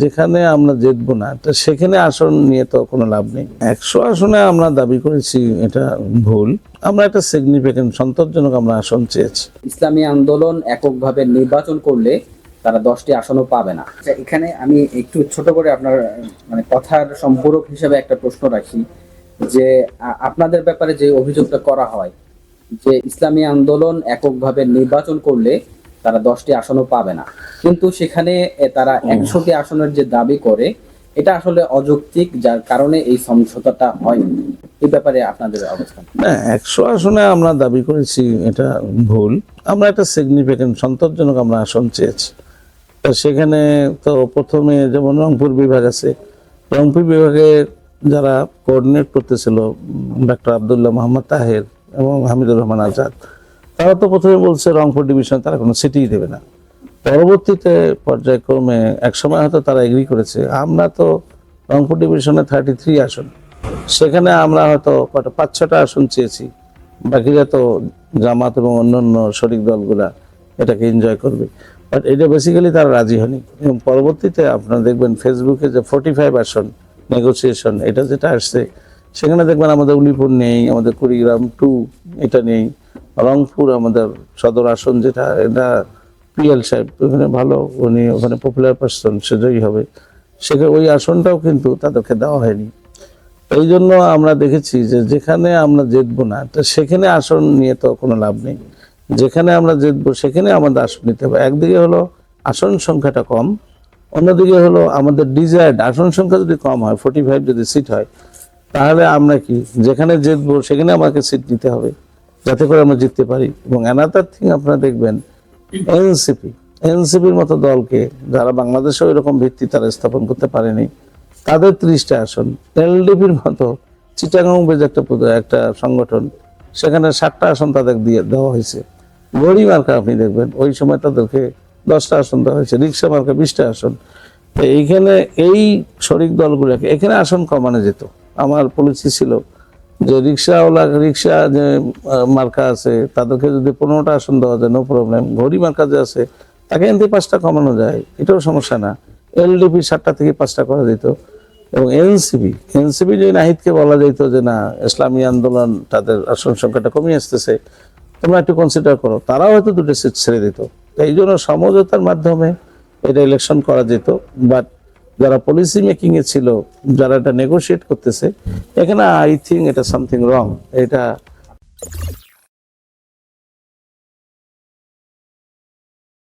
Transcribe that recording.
যেখানে আমরা জিতবো না তো সেখানে আসন নিয়ে তো কোনো লাভ নেই। একশো আসনে আমরা দাবি করেছি এটা ভুল। আমরা একটা সিগনিফিকেন্ট সন্তোষজনক আমরা আসন চেয়েছি। ইসলামী আন্দোলন এককভাবে নির্বাচন করলে তারা দশটি আসনও পাবে না। আচ্ছা, এখানে আমি একটু ছোট করে আপনার মানে কথার সম্পূরক হিসেবে একটা প্রশ্ন রাখি যে আপনাদের ব্যাপারে যে অভিযোগটা করা হয় যে ইসলামী আন্দোলন এককভাবে নির্বাচন করলে তারা দশটি আসনও পাবে না। কিন্তু সেখানে তারা একশোটি আসনের যে দাবি করে এটা আসলে অযৌক্তিক যার কারণে এই সমঝোতাটা হয়নি। এই ব্যাপারে আপনাদের অবস্থান? একশো আসনে আমরা দাবি করেছি এটা ভুল। আমরা একটা সিগনিফিকেন্ট সন্তোষজনক আমরা আসন চেয়েছি। তো সেখানে তো প্রথমে যেমন রংপুর বিভাগ আছে রংপুর বিভাগে যারা কোঅর্ডিনেট করতেছিল ডাক্তার আবদুল্লাহ মোহাম্মদ তাহের এবং হামিদুর রহমান আজাদ তারা তো প্রথমে বলছে রংপুর ডিভিশন তারা কোনো সিটিই দেবে না। পরবর্তীতে পর্যায়ক্রমে একসময় হয়তো তারা এগ্রি করেছে। আমরা তো রংপুর ডিভিশনে থার্টি থ্রি আসন। সেখানে আমরা হয়তো কটা পাঁচ ছটা আসন চেয়েছি। বাকিরা তো জামাত এবং অন্যান্য শরিক দলগুলা এটাকে এনজয় করবে। বাট এটা বেসিক্যালি তারা রাজি হয়নি। এবং পরবর্তীতে আপনারা দেখবেন ফেসবুকে যে ফোর্টি ফাইভ আসন নেগোসিয়েশন এটা যেটা আসছে, সেখানে দেখবেন আমাদের উলিপুর নেই, আমাদের কুড়িগ্রাম টু এটা নেই। রংপুর, আমাদের সদর আসন যেটা, এটা পিএল সাহেব, ওখানে ভালো, উনি ওখানে পপুলার পার্সন সে জয়ী হবে। সেখানে ওই আসনটাও কিন্তু তাদেরকে দেওয়া হয়নি। এই জন্য আমরা দেখেছি যে যেখানে আমরা জিতবো না, তো সেখানে আসন নিয়ে তো কোনো লাভ নেই। যেখানে আমরা জিতবো, সেখানে আমাদের আসন নিতে হবে। একদিকে হলো আসন সংখ্যাটা কম, অন্যদিকে হলো আমাদের ডিজায়ার্ড আসন সংখ্যা যদি কম হয় ফোর্টি ফাইভ যদি সিট হয়, তাহলে আমরা কি, যেখানে জিতবো, সেখানে আমাকে সিট নিতে হবে। যাতে করে আমরা জিততে পারি। এবং অ্যানাদার থিং আপনারা দেখবেন এনসিপি এনসিপির মতো দলকে যারা বাংলাদেশেও এরকম ভিত্তি তারা স্থাপন করতে পারেনি, তাদের ত্রিশটা আসন এলডিপির মতো চিটাগাং বেজ একটা একটা সংগঠন, সেখানে ষাটটা আসন তাদের দিয়ে দেওয়া হয়েছে। গড়ি মার্কা আপনি দেখবেন, ওই সময় তাদেরকে দশটা আসন দেওয়া হয়েছে, রিক্সা মার্কা বিশটা আসন। তো এইখানে এই শরিক দলগুলোকে, এখানে আসন কমানো যেত। আমার পলিসি ছিল যে রিক্সাওয়ালা, রিক্সা যে মার্কা আছে, তাদেরকে যদি পনেরোটা আসন দেওয়া যায় নো প্রবলেম ঘড়ি মার্কা যে আছে, তাকে এনতে পাঁচটা কমানো যায়, এটাও সমস্যা না। এলডিপি সাতটা থেকে পাঁচটা করা যেত। এবং এনসিপি এনসিপি যদি নাহিদকে বলা যেত যে, না, ইসলামী আন্দোলন, তাদের আসন সংখ্যাটা কমিয়ে আসতেছে, তোমরা একটু কনসিডার করো। তারাও হয়তো দুটো সিট ছেড়ে দিত। এই জন্য সমঝোতার মাধ্যমে এটা ইলেকশন করা যেত। বাট যারা পলিসি মেকিং এ ছিল, যারা এটা নেগোসিয়েট করতেছে, এখানে আই থিঙ্ক এটা সামথিং রং এটা